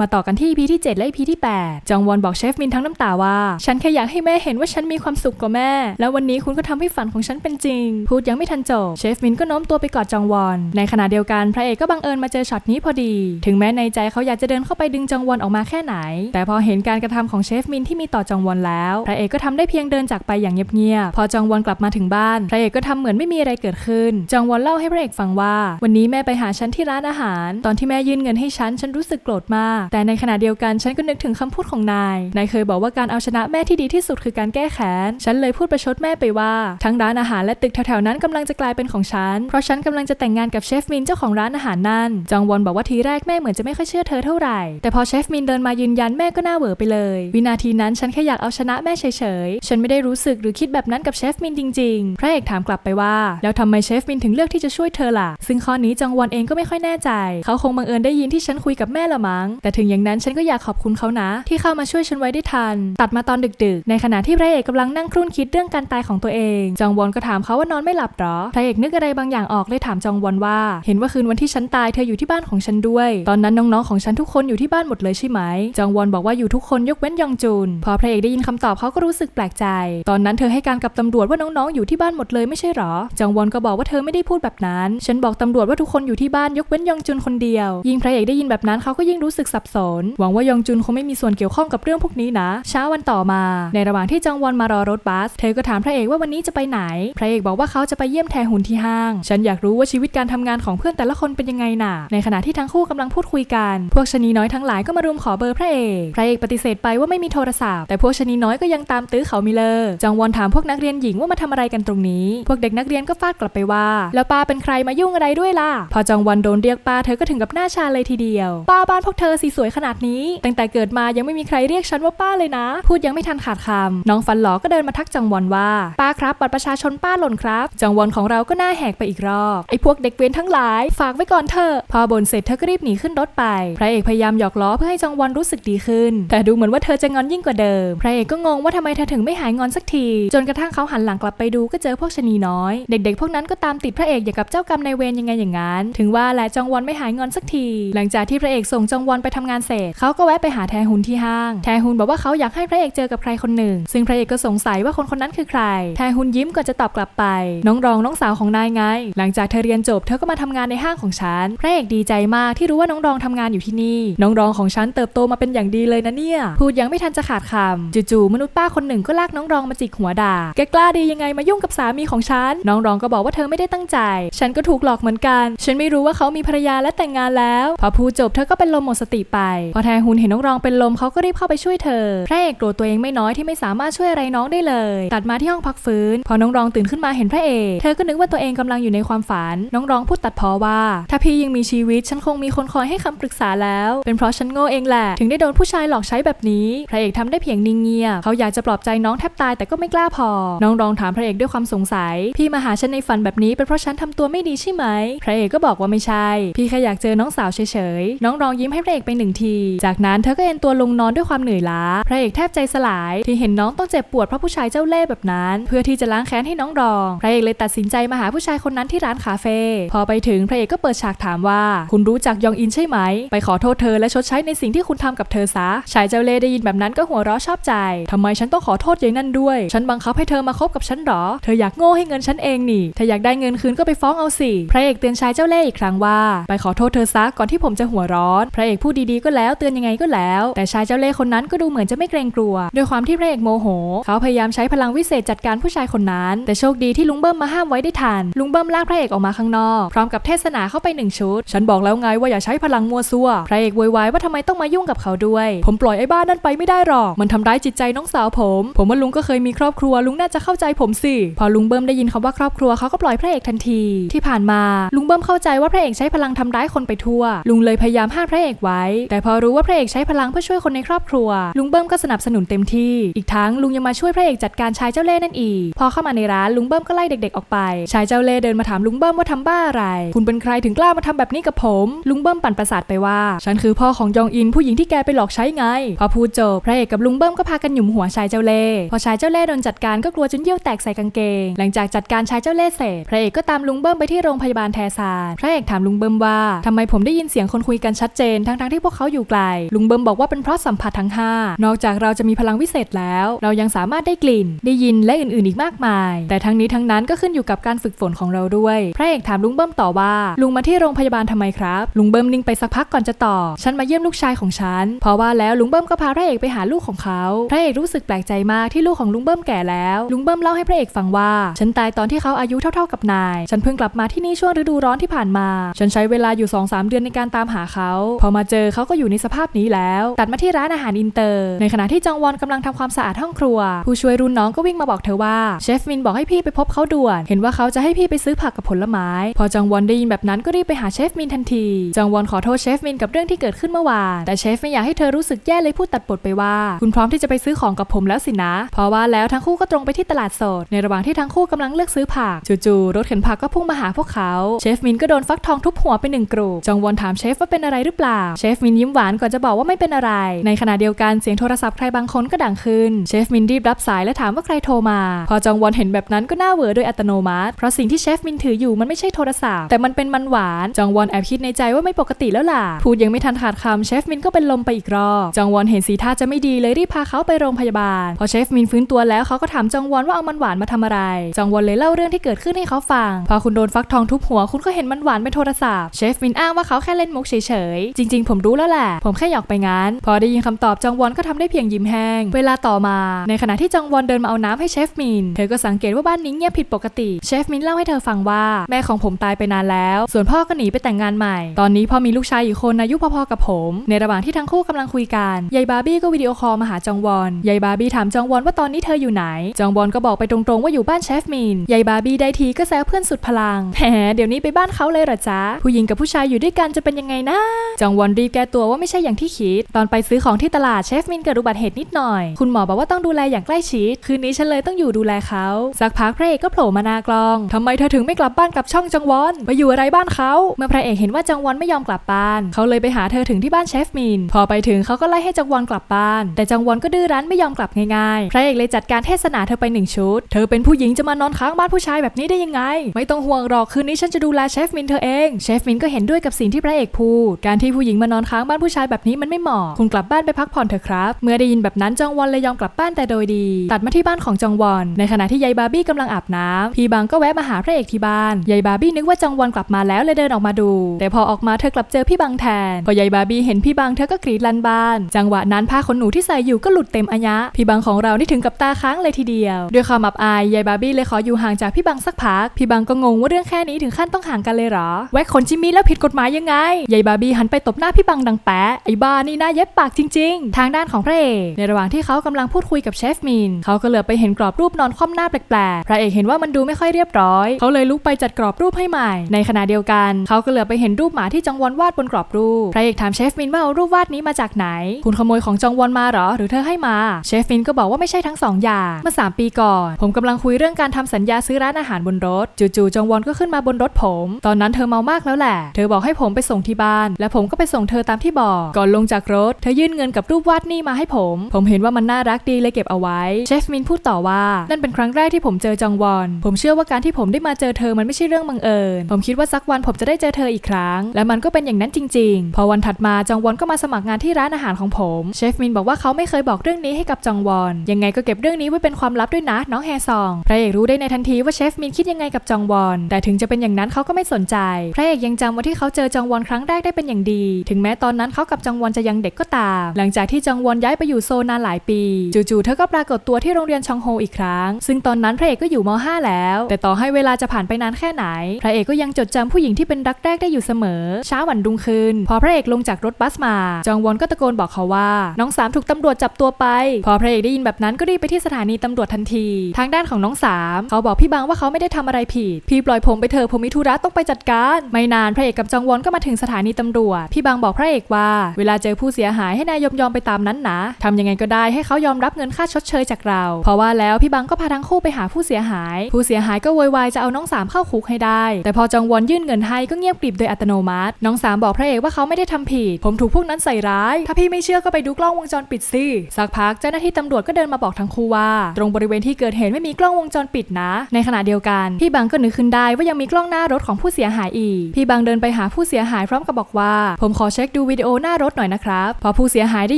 มาต่อกันที่ EP ที่ 7 และ EP ที่ 8 จองวอนบอกเชฟมินทั้งน้ำตาว่า ฉันแค่อยากให้แม่เห็นว่าฉันมีความสุขกว่าแม่ แล้ววันนี้คุณก็ทำให้ฝันของฉันเป็นจริง พูดยังไม่ทันจบ เชฟมินก็โน้มตัวไปกอดจองวอน ในขณะเดียวกันพระเอกก็บังเอิญมาเจอช็อตนี้พอดี ถึงแม้ในใจเขาอยากจะเดินเข้าไปดึงจองวอนออกมาแค่ไหน แต่พอเห็นการกระทำของเชฟมินที่มีต่อจองวอนแล้ว พระเอกก็ทำได้เพียงเดินจากไปอย่างเงียบๆ พอจองวอนกลับมาถึงบ้าน พระเอกก็ทำเหมือนไม่มีอะไรเกิดขึ้น จองวอนเล่าให้พระเอกฟังว่า วันนี้แม่ไปหาฉันที่ร้านอาหาร ตอนที่แม่ยื่นเงินให้ฉัน ฉันรู้สึกโกรธมากแต่ในขณะเดียวกันฉันก็นึกถึงคำพูดของนาย นายเคยบอกว่าการเอาชนะแม่ที่ดีที่สุดคือการแก้แค้น ฉันเลยพูดประชดแม่ไปว่า ทั้งร้านอาหารและตึกแถวๆนั้นกำลังจะกลายเป็นของฉัน เพราะฉันกำลังจะแต่งงานกับเชฟมินเจ้าของร้านอาหารนั่น จองวอนบอกว่าทีแรกแม่เหมือนจะไม่ค่อยเชื่อเธอเท่าไหร่ แต่พอเชฟมินเดินมายืนยันแม่ก็หน้าเวอไปเลย วินาทีนั้นฉันแค่อยากเอาชนะแม่เฉยๆ ฉันไม่ได้รู้สึกหรือคิดแบบนั้นกับเชฟมินจริงๆ พระเอกถามกลับไปว่า แล้วทำไมเชฟมินถึงเลือกที่จะช่วยเธอล่ะ ซึ่งข้อนี้จองวอนเองก็ไม่ค่อยแน่ใจ เขาคงบังเอิญได้ยินที่ฉันคุยกับแม่ละมั้ง แต่ถึงอย่างนั้นฉันก็อยากขอบคุณเขานะ ที่เข้ามาช่วยฉันไว้ได้ทัน ตัดมาตอนดึกๆ ในขณะที่พระเอกกำลังนั่งครุ่นคิดเรื่องการตายของตัวเอง จองวอนก็ถามเขาว่านอนไม่หลับหรอ พระเอกนึกอะไรบางอย่างออกเลยถามจองวอนว่า เห็นว่าคืนวันที่ฉันตายเธออยู่ที่บ้านของฉันด้วย ตอนนั้นน้องๆของฉันทุกคนอยู่ที่บ้านหมดเลยใช่ไหม จองวอนบอกว่าอยู่ทุกคนยกเว้นยองจุน พอพระเอกได้ยินคำตอบเขาก็รู้สึกแปลกใจ ตอนนั้นเธอให้การกับตำรวจว่าน้องๆอยู่ที่บ้านหมดเลยไม่ใช่หรอ จองวอนก็บอกว่าเธอไม่ได้พูดแบบนั้น ฉันบอกตำรวจว่าทุกคนอยู่ที่บ้านยกเว้นยองจุนคนเดียว ยิ่งพระเอกได้ยินแบบนั้นเขาก็ยิ่งรู้สึกสับสน หวังว่ายองจุนคงไม่มีส่วนเกี่ยวข้องกับเรื่องพวกนี้นะ เช้าวันต่อมา ในระหว่างที่จองวอนมารอรถบัส เธอก็ถามพระเอกว่าวันนี้จะไปไหน พระเอกบอกว่าเขาจะไปเยี่ยมแทหุนที่ห้าง ฉันอยากรู้ว่าชีวิตการทำงานของเพื่อนแต่ละคนเป็นยังไงน่ะ ในขณะที่ทั้งคู่กำลังพูดคุยกัน พวกชนีน้อยทั้งหลายก็มารุมขอเบอร์พระเอก พระเอกปฏิเสธไปว่าไม่มีโทรศัพท์ แต่พวกชนีน้อยก็ยังตามตื้อเขามิเลอร์จองวอนถามพวกนักเรียนหญิงว่ามาทำอะไรกันตรงนี้ พวกเด็กนักเรียนก็ฟาดกลับไปว่า แล้วป้าเป็นใครมายุ่งอะไรด้วยล่ะ พอจองวอนโดนเรียกป้าเธอก็ถึงกับหน้าชาเลยทีเดียว ป้าบ้านพวกเธอสีสวยขนาดนี้ ตั้งแต่เกิดมายังไม่มีใครเรียกฉันว่าป้าเลยนะ พูดยังไม่ทันขาดคำน้องฟันหลอก็เดินมาทักจองวอนว่า ป้าครับบัตรประชาชนป้าหล่นครับจองวอนของเราก็หน้าแหกไปอีกรอบไอ้พวกเด็กเวรทั้งหลาย ฝากไว้ก่อนเถอะพอบ่นเสร็จเธอก็รีบหนีขึ้นรถไป พระเอกพยายามหยอกล้อเพื่อให้จองวอนรู้สึกดีขึ้น แต่ดูเหมือนว่าเธอจะงอนยิ่งกว่าเดิม พระเอกก็งงว่าทำไมเธอถึงไม่หายงอนสักที จนกระทั่งเขาหันหลังกลับไปดูก็เจอพวกชนีน้อย เด็กๆ พวกนั้นก็ตามติดพระเอกอย่างกับเจ้ากรรมนายเวรยังไงอย่างนั้น ถึงว่าแหละจองวอนไม่หายงอนสักที หลังจากที่พระเอกส่งจองวอนไปทำงานเสร็จเขาก็แวะไปหาแทฮุนที่ห้าง แทฮุนบอกว่าเขาอยากให้พระเอกเจอกับใครคนหนึ่ง ซึ่งพระเอกก็สงสัยว่าคนคนนั้นคือใคร แทฮุนยิ้มก่อนจะตอบกลับไป น้องรองน้องสาวของนายไง หลังจากเธอเรียนจบเธอก็มาทำงานในห้างของฉัน พระเอกดีใจมากที่รู้ว่าน้องรองทำงานอยู่ที่นี่ น้องรองของฉันเติบโตมาเป็นอย่างดีเลยนะเนี่ย พูดยังไม่ทันจะขาดคำจู่ๆมนุษย์ป้าคนหนึ่งก็ลากน้องรองมาจิกหัวด่า แกกล้าดียังไงมายุ่งกับสามีของฉัน น้องรองก็บอกว่าเธอไม่ได้ตั้งใจ ฉันก็ถูกหลอกเหมือนกัน ฉันไม่รู้ว่าเขามีภรรยาและแต่งงานแล้ว พอพูดจบเธอก็เป็นลมหมดสติไป พอแทฮุนเห็นน้องรองเป็นลมเขาก็รีบเข้าไปช่วยเธอ พระเอกโกรธตัวเองไม่น้อยที่ไม่สามารถช่วยอะไรน้องได้เลย ตัดมาที่ห้องพักฟื้น พอน้องรองตื่นขึ้นมาเห็นพระเอก เธอก็นึกว่าตัวเองกำลังอยู่ในความฝัน น้องรองพูดตัดพ้อว่า ถ้าพี่ยังมีชีวิตฉันคงมีคนคอยให้คำปรึกษาแล้ว เป็นเพราะฉันโง่เองแหละ ถึงได้โดนผู้ชายหลอกใช้แบบนี้ พระเอกทำได้เพียงนิ่งเงียบเขาอยากจะปลอบใจน้องแทบตายแต่ก็ไม่กล้าพอ น้องรองถามพระเอกด้วยความสงสัย พี่มาหาฉันในฝันแบบนี้เป็นเพราะฉันทำตัวไม่ดีใช่ไหม พระเอกก็บอกว่าไม่ใช่ พี่แค่อยากเจอน้องสาวเฉยๆ น้องรองยิ้มให้พระเอกไปหนึ่งที จากนั้นเธอก็เอนตัวลงนอนด้วยความเหนื่อยล้า พระเอกแทบใจสลาย ที่เห็นน้องต้องเจ็บปวดเพราะผู้ชายเจ้าเล่ห์แบบนั้น เพื่อที่จะล้างแค้นให้น้องรอง พระเอกเลยตัดสินใจมาหาผู้ชายคนนั้นที่ร้านคาเฟ่พอไปถึงพระเอกก็เปิดฉากถามว่า คุณรู้จักยองอินใช่ไหม ไปขอโทษเธอและชดใช้ในสิ่งที่คุณทำกับเธอซะชายเจ้าเล่ห์ได้ยินแบบนั้นก็หัวเราะชอบใจทำไมฉันต้องขอโทษยายนั่นด้วย ฉันบังคับให้เธอมาคบกับฉันหรอ เธออยากโง่ให้เงินฉันเองนี่ถ้าอยากได้เงินคืนก็ไปฟ้องเอาสิพระเอกเตือนชายเจ้าเล่ห์อีกครั้งว่า ไปขอโทษเธอซะก่อนที่ผมจะหัวร้อน พระเอกพูดดีๆก็แล้วเตือนยังไงก็แล้ว แต่ชายเจ้าเล่ห์คนนั้นก็ดูเหมือนจะไม่เกรงกลัวด้วยความที่พระเอกโมโห เขาพยายามใช้พลังวิเศษจัดการผู้ชายคนนั้น แต่โชคดีที่ลุงเบิ้มมาห้ามไว้ได้ทันลุงเบิ้มลากพระเอกออกมาข้างนอกพร้อมกับเทศนาเข้าไปหนึ่งชุด ฉันบอกแล้วไงว่าอย่าใช้พลังมัวซัวพระเอกโวยวายว่าทำไมต้องมายุ่งกับเขาด้วย ผมปล่อยไอ้บ้านนั่นไปไม่ได้หรอก มันทำร้ายจิตใจน้องสาวผม ผมว่าลุงก็เคยมีครอบครัวลุงน่าจะเข้าใจผมสิพอลุงเบิ้มได้ยินคำว่าครอบครัวเขาก็ปล่อยพระเอกทันที ที่ผ่านมาลุงเบิ้มเข้าใจว่าพระเอกใช้พลังทำร้ายคนไปทั่ว ลุงเลยพยายามห้ามพระเอกไว้แต่พอรู้ว่าพระเอกใช้พลังเพื่อช่วยคนในครอบครัว ลุงเบิ้มก็สนับสนุนเต็มที่ อีกทั้งลุงยังมาช่วยพระเอกจัดการชายเจ้าเล่ห์นั่นอีก พอเข้ามาในร้านลุงเบิ้มก็ไล่เด็กๆออกไป ชายเจ้าเล่ห์เดินมาถามลุงเบิ้มว่าทำบ้าอะไร คุณเป็นใครถึงกล้ามาทำแบบนี้กับผม ลุงเบิ้มปั่นประสาทไปว่า ฉันคือพ่อของยองอินผู้หญิงที่แกไปหลอกใช้ไง พอพูดจบพระเอกกับลุงเบิ้มก็พากันหยุมหัวชายเจ้าเล่ห์พอชายเจ้าเล่ห์โดนจัดการก็กลัวจนเยี่ยวแตกใส่กางเกง หลังจากจัดการชายเจ้าเล่ห์เสร็จพระเอกก็ตามลุงเบิ้มไปที่โรงพยาบาลแทซานพระเอกถามลุงเบิ้มว่าทำไมผมได้ยินเสียงคนคุยกันชัดเจนทั้งๆที่พวกเขาอยู่ไกล ลุงเบิมบอกว่าเป็นเพราะสัมผัสทั้ง 5 นอกจากเราจะมีพลังวิเศษแล้ว เรายังสามารถได้กลิ่น ได้ยินและอื่นๆอีกมากมาย แต่ทั้งนี้ทั้งนั้นก็ขึ้นอยู่กับการฝึกฝนของเราด้วย พระเอกถามลุงเบิมต่อว่า ลุงมาที่โรงพยาบาลทำไมครับ ลุงเบิมนิ่งไปสักพักก่อนจะตอบฉันมาเยี่ยมลูกชายของฉัน เพราะว่าแล้วลุงเบิมก็พาพระเอกไปหาลูกของเขา พระเอกรู้สึกแปลกใจมากที่ลูกของลุงเบิมแก่แล้ว ลุงเบิมเล่าให้พระเอกฟังว่า ฉันตายตอนที่เขาอายุเท่า ๆกับนาย ฉันเพิ่งกลับมาที่นี่ช่วงฤดูร้อนที่ผ่านมา ฉันใช้เวลาอยู่2-3เดือนในการตามหาเขา พอมาเจอเขาก็อยู่ในสภาพนี้แล้ว ตัดมาที่ร้านอาหารอินเตอร์ ในขณะที่จองวอนกำลังทำความสะอาดห้องครัว ผู้ช่วยรุ่นน้องก็วิ่งมาบอกเธอว่าเชฟมินบอกให้พี่ไปพบเขาด่วน เห็นว่าเขาจะให้พี่ไปซื้อผักกับผลไม้ พอจองวอนได้ยินแบบนั้นก็รีบไปหาเชฟมินทันที จองวอนขอโทษเชฟมินกับเรื่องที่เกิดขึ้นเมื่อวาน แต่เชฟไม่อยากให้เธอรู้สึกแย่เลยพูดตัดบทไปว่า คุณพร้อมที่จะไปซื้อของกับผมแล้วสินะ เพราะว่าแล้วทั้งคู่ก็ตรงไปที่ตลาดสด ในระหว่างที่ทั้งคู่กำลังเลือกซื้อผัก จู่ๆรถเข็นผักก็พุ่งมาหาพวกเขา เชฟมินก็โดนฟักทองทุบหัวไปหนึ่งกรูจองวอนถามเชฟว่าเป็นอะไรหรือเปล่า เชฟมิินยิ้มหวานก่อนจะบอกว่าไม่เป็นอะไร ในขณะเดียวกันเสียงโทรศัพท์ใครบางคนก็ดังขึ้น เชฟมินรีบรับสายและถามว่าใครโทรมา พอจองวอนเห็นแบบนั้นก็หน้าเวอโดยอัตโนมัติ เพราะสิ่งที่เชฟมินถืออยู่มันไม่ใช่โทรศัพท์แต่มันเป็นมันหวาน จองวอนแอบคิดในใจว่าไม่ปกติแล้วล่ะ พูดยังไม่ทันขาดคำเชฟมินก็เป็นลมไปอีกรอบ จองวอนเห็นสีท่าจะไม่ดีเลยรีบพาเขาไปโรงพยาบาล พอเชฟมินฟื้นตัวแล้วเขาก็ถามจองวอนว่าเอามันหวานมาทำอะไร จองวอนเลยเล่าเรื่องที่เกิดขึ้นให้เขาฟัง พอคุณโดนฟักทองทุบหัวคุณก็เห็นมันหวานเป็นโทรศัพท์ เชฟมินอ้างว่าเขาแค่เล่นมุกเฉยๆ จริงๆ ผมรู้แล้วแหละ ผมแค่หยอกไปงั้นพอได้ยินคำตอบจองวอนก็ทำได้เพียงยิ้มแห้ง เวลาต่อมา ในขณะที่จองวอนเดินมาเอาน้ำให้เชฟมิน เธอก็สังเกตว่าบ้านนี้เงียบผิดปกติ เชฟมินเล่าให้เธอฟังว่าแม่ของผมตายไปนานแล้ว ส่วนพ่อก็หนีไปแต่งงานใหม่ ตอนนี้พ่อมีลูกชายอีกคนอายุพอๆกับผม ในระหว่างที่ทั้งคู่กำลังคุยกันยายบาร์บี้ก็วิดีโอคอลมาหาจองวอนยายบาร์บี้ถามจองวอนว่าตอนนี้เธออยู่ไหน จองวอนก็บอกไปตรงๆว่าอยู่บ้านเชฟมินยายบาร์บี้ได้ทีก็แซวเพื่อนสุดพลังแหมเดี๋ยวนี้ไปบ้านเขาเลยหรอจ๊ะผู้หญิงกับผู้ชายอยู่ด้วยกันจะเป็นยังไงนะจองวอนรีบแก้ตัวว่าไม่ใช่อย่างที่คิด ตอนไปซื้อของที่ตลาดเชฟมินเกิดอุบัติเหตุนิดหน่อย คุณหมอบอกว่าต้องดูแลอย่างใกล้ชิด คืนนี้ฉันเลยต้องอยู่ดูแลเขาสักพักพระเอกก็โผล่มาหน้ากล้องทำไมเธอถึงไม่กลับบ้านกับช่องจองวอนไปอยู่อะไรบ้านเขาเมื่อพระเอกเห็นว่าจองวอนไม่ยอมกลับบ้าน เขาเลยไปหาเธอถึงที่บ้านเชฟมิน พอไปถึงเขาก็ไล่ให้จองวอนกลับบ้าน แต่จองวอนก็ดื้อรั้นไม่ยอมกลับง่ายๆ พระเอกเลยจัดการเทศนาเธอไปหนึ่งชุด เธอเป็นผู้หญิงจะมานอนค้างบ้านผู้ชายแบบนี้ได้ยังไง ไม่ต้องห่วงหรอกคืนนี้ฉันจะดูแลเชฟมินเธอเอง เชฟมินก็เห็นด้วยกับสิ่งที่พระเอกพูด การที่ผู้หญิงมานอนค้างบ้านผู้ชายแบบนี้มันไม่เหมาะ คุณกลับบ้านไปพักผ่อนเถอะครับ เมื่อได้ยินแบบนั้นจองวอนเลยยอมกลับบ้านแต่โดยดี ตัดมาที่บ้านของจองวอน ในขณะที่ยายบาร์บี้กำลังอาบน้ำพี่บังก็แวะมาหาพระเอกที่บ้าน ยายบาร์บี้นึกว่าจองวอนกลับมาแล้วเลยเดินออกมาดู แต่พอออกมาเธอกลับเจอพี่บังแทน พอยายบาร์บี้เห็นพี่บังเธอก็กรีดลั่นบ้าน จังหวะนั้นผ้าขนหนูที่ใส่อยู่ก็หลุดเต็มอัยะ พี่บังของเรานี่ถึงกับตาค้างเลยทีเดียว ด้วยความอับอายยายบาร์บี้เลยขออยู่ห่างจากพี่บังสักพัก พี่บังก็งงว่าเรื่องแค่นี้ถึงขั้นต้องห่างกันเลยเหรอ แวะขนจิมมี่แล้วผิดกฎหมายยังไง ยายบาร์บี้หันไปตบหน้าพี่บังดังแปะไอ้บ้านี่น่าเย็บปากจริง ๆ ทางด้านของพระเอกในระหว่างที่เขากำลังพูดคุยกับเชฟมินเขาก็เหลือไปเห็นกรอบรูปนอนคว่ำหน้าแปลกๆพระเอกเห็นว่ามันดูไม่ค่อยเรียบร้อย เขาเลยลุกไปจัดกรอบรูปให้ใหม่ ในขณะเดียวกันเขาก็เหลือไปเห็นรูปหมาที่จองวอนวาดบนกรอบรูปพระเอกถามเชฟมินว่าเอารูปวาดนี้มาจากไหน คุณขโมยของจองวอนมาหรอ หรือเธอให้มาเชฟมินก็บอกว่าไม่ใช่ทั้งสองอย่างเมื่อ3ปีก่อน ผมกำลังคุยเรื่องการทำสัญญาซื้อร้านอาหารบนรถจู่ๆจองวอนก็ขึ้นมาบนรถผม ตอนนั้นเธอเมามากแล้วแหละ เธอบอกให้ผมไปส่งที่บ้าน และผมก็ไปส่งเธอตามที่บอก ก่อนลงจากรถ เธอยื่นเงินกับรูปวาดนี่มาให้ผม ผมเห็นว่ามันน่ารักดีเลยเก็บเอาไว้ เชฟมินพูดต่อว่า นั่นเป็นครั้งแรกที่ผมเจอจองวอน ผมเชื่อว่าการที่ผมได้มาเจอเธอมันไม่ใช่เรื่องบังเอิญ ผมคิดว่าสักวันผมจะได้เจอเธออีกครั้ง และมันก็เป็นอย่างนั้นจริง ๆ พอวันถัดมาจองวอนก็มาสมัครงานที่ร้านอาหารของผม เชฟมินบอกว่าเขาไม่เคยบอกเรื่องนี้ให้กับจองวอน ยังไงก็เก็บเรื่องนี้ไว้เป็นความลับด้วยนะน้องแฮซอง พระเอกรู้ได้ในทันทีว่าเชฟมินคิดยังไงกับจองวอน แต่ถึงจะเป็นอย่างนั้นเขาก็ไม่สนใจ พระเอกยังจำวันที่เขาเจอจองวอนครั้งแรกได้เป็นอย่างดี ถึงแม้ตอนนั้นเขากับจองวอนจะยังเด็กก็ตาม หลังจากที่จองวอนย้ายไปอยู่โซนานหลายปี จู่ๆเธอก็ปรากฏตัวที่โรงเรียนชองโฮอีกครั้ง ซึ่งตอนนั้นพระเอกก็อยู่ม .5 แล้ว แต่ต่อให้เวลาจะผ่านไปนานแค่ไหน พระเอกก็ยังจดจำผู้หญิงที่เป็นรักแรกได้อยู่เสมอ เช้าวันรุ่งขึ้น พอพระเอกลงจากรถบัสมาจองวอนก็ตะโกนบอกเขาว่า น้องสามถูกตำรวจจับตัวไป พอพระเอกได้ยินแบบนั้นก็รีบไปที่สถานีตำรวจทันที ทางด้านของน้องสามเขาบอกพี่บังว่าเขาไม่ได้ทำอะไรผิด พี่ปล่อยผมไปเถอะผมมีธุระต้องไปจัดการ ไม่นานพระเอกกับจองวอนก็มาถึงสถานีตำรวจ พี่บังบอกพระเอกว่า เวลาเจอผู้เสียหายให้นายยอมยอมไปตามนั้นนะทำยังไงก็ได้ให้เขายอมรับเงินค่าชดเชยจากเรา เพราะว่าแล้วพี่บังก็พาทั้งคู่ไปหาผู้เสียหาย ผู้เสียหายก็โวยวายจะเอาน้องสามเข้าคุกให้ได้ แต่พอจองวอนยื่นเงินให้ก็เงียบกริบโดยอัตโนมัติ น้องสามบอกพระเอกว่าเขาไม่ได้ทำผิด ผมถูกพวกนั้นใส่ร้าย ถ้าพี่ไม่เชื่อก็ไปดูกล้องวงจรปิดสิ สักพักเจ้าหน้าที่ตำรวจก็เดินมาบอกทั้งคู่ว่า ตรงบริเวณที่เกิดเหตุไม่มีกล้องวงจรปิดนะ ในขณะเดียวกัน พี่บังก็นึกขึ้นได้ว่ายังมีกล้องหน้ารถของผู้เสียหายอีก พี่บังเดินไปหาผู้เสียหายพร้อมกับบอกว่า ผมขอเช็คดููวิดีโอหน้ารถหน่อยนะครับพอผู้เสียหายได้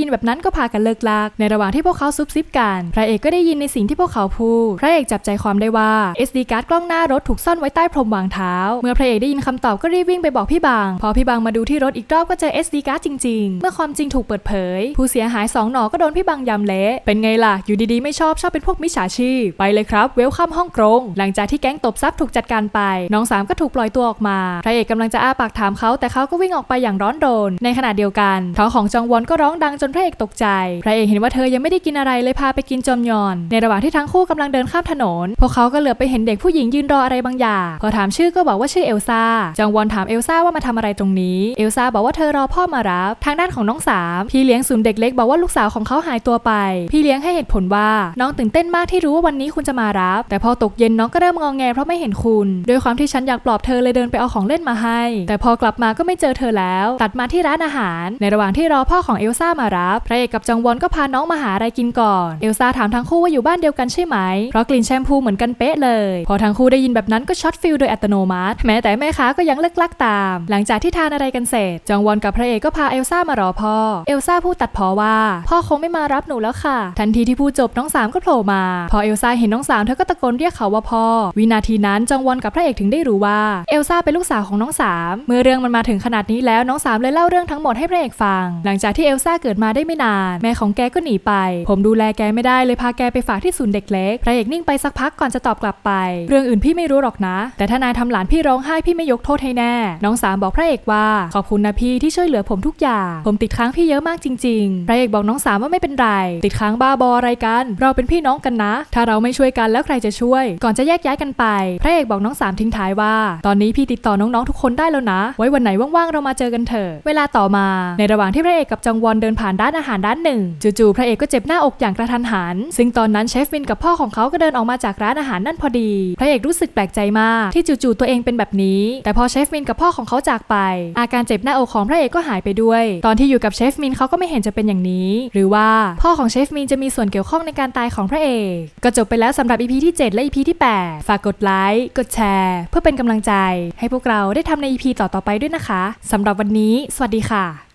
ยินแบบนั้นก็พากันเลิกลาก ในระหว่างที่พวกเขาซุบซิบกันพระเอกก็ได้ยินในสิ่งที่พวกเขาพูดพระเอกจับใจความได้ว่า SD การ์ดกล้องหน้ารถถูกซ่อนไว้ใต้พรมวางเท้า เมื่อพระเอกได้ยินคำตอบก็รีบวิ่งไปบอกพี่บาง พอพี่บางมาดูที่รถอีกรอบก็เจอ SD การ์ดจริง ๆ เมื่อความจริงถูกเปิดเผย ผู้เสียหายสองหนอก็โดนพี่บางยำเละเป็นไงล่ะอยู่ดีๆไม่ชอบชอบเป็นพวกมิจฉาชีพไปเลยครับเวลคัมฮ่องกงหลังจากที่แก๊งตบทรัพย์ถูกจัดการไป น้องสามก็ถูกปล่อยตัวออกมาพระเอกกำลังจะอ้าปากถามเขาแต่เขาก็วิ่งออกไปอย่างร้อนรนในขณะเดียวกันท้องของจองวอนก็ร้องดังจนพระเอกตกใจ พระเอกเห็นว่าเธอยังไม่ได้กินอะไรเลยพาไปกินจอมยอน ในระหว่างที่ทั้งคู่กำลังเดินข้ามถนน พวกเขาก็เหลือบไปเห็นเด็กผู้หญิงยืนรออะไรบางอย่าง พอถามชื่อก็บอกว่าชื่อเอลซ่า จองวอนถามเอลซ่าว่ามาทำอะไรตรงนี้ เอลซ่าบอกว่าเธอรอพ่อมารับ ทางด้านของน้องสามพี่เลี้ยงศูนย์เด็กเล็กบอกว่าลูกสาวของเขาหายตัวไป พี่เลี้ยงให้เหตุผลว่าน้องตื่นเต้นมากที่รู้ว่าวันนี้คุณจะมารับ แต่พอตกเย็นน้องก็เริ่มงองแงเพราะไม่เห็นคุณด้วยความที่ฉันอยากปลอบเธอเลยเดินไปเอาของเล่นมาให้ แต่พอกลับมาก็ไม่เจอเธอแล้ว ตัดมาที่รานอาหาร ในระหว่างที่รอพ่อของเอลซ่ามารับ พระเอกกับจองวอนก็พาน้องมาหาอะไรกินก่อน เอลซ่าถามทั้งคู่ว่าอยู่บ้านเดียวกันใช่ไหม เพราะกลิ่นแชมพูเหมือนกันเป๊ะเลย พอทั้งคู่ได้ยินแบบนั้นก็ช็อตฟิลโดยอัตโนมัติ แม้แต่แม่ค้าก็ยังเลิกลักตาม หลังจากที่ทานอะไรกันเสร็จ จองวอนกับพระเอกก็พาเอลซ่ามารอพ่อ เอลซ่าพูดตัดพอว่า พ่อคงไม่มารับหนูแล้วค่ะ ทันทีที่พูดจบน้องสามก็โผล่มา พอเอลซ่าเห็นน้องสามเธอก็ตะโกนเรียกเขาว่าพ่อ วินาทีนั้นจองวอนกับพระเอกถึงได้รู้ว่าเอลซ่าเป็นลูกสาวของน้องสามเมื่อเรื่องมันมาถึงขนาดนี้แล้วน้องสามเลยเล่าเรื่องทั้งหมดให้พระเอกฟัง หลังจากที่เอลซ่าเกิดมาได้ไม่นาน แม่ของแกก็หนีไป ผมดูแลแกไม่ได้เลยพาแกไปฝากที่ศูนย์เด็กเล็ก พระเอกนิ่งไปสักพักก่อนจะตอบกลับไป เรื่องอื่นพี่ไม่รู้หรอกนะ แต่ถ้านายทำหลานพี่ร้องไห้พี่ไม่ยกโทษให้แน่ น้องสามบอกพระเอกว่า ขอบคุณนะพี่ที่ช่วยเหลือผมทุกอย่าง ผมติดค้างพี่เยอะมากจริง ๆ พระเอกบอกน้องสามว่าไม่เป็นไร ติดค้างบ้าบออะไรกัน เราเป็นพี่น้องกันนะ ถ้าเราไม่ช่วยกันแล้วใครจะช่วย ก่อนจะแยกย้ายกันไป พระเอกบอกน้องสามทิ้งท้ายว่า ตอนนี้พี่ติดต่อน้องๆทุกคนได้แล้วนะ ไว้วันไหนว่างๆเรามาเจอกันเถอะ เวลาต่อมา ในระหว่างที่พระเอกกับจองวอนเดินผ่านร้านอาหารร้านหนึ่งจู่ๆพระเอกก็เจ็บหน้าอกอย่างกระทันหัน ซึ่งตอนนั้นเชฟวินกับพ่อของเขาก็เดินออกมาจากร้านอาหารนั่นพอดี พระเอกรู้สึกแปลกใจมากที่จู่ๆตัวเองเป็นแบบนี้ แต่พอเชฟวินกับพ่อของเขาจากไป อาการเจ็บหน้าอกของพระเอกก็หายไปด้วย ตอนที่อยู่กับเชฟมินเขาก็ไม่เห็นจะเป็นอย่างนี้ หรือว่าพ่อของเชฟมินจะมีส่วนเกี่ยวข้องในการตายของพระเอก ก็จบไปแล้วสำหรับ EP ที่ 7 และ EP ที่ 8 ฝากกดไลค์ กดแชร์ เพื่อเป็นกำลังใจ ให้พวกเราได้ทำใน EP ต่อๆไปด้วยนะคะสำหรับวันนี้ สวัสดีค่ะ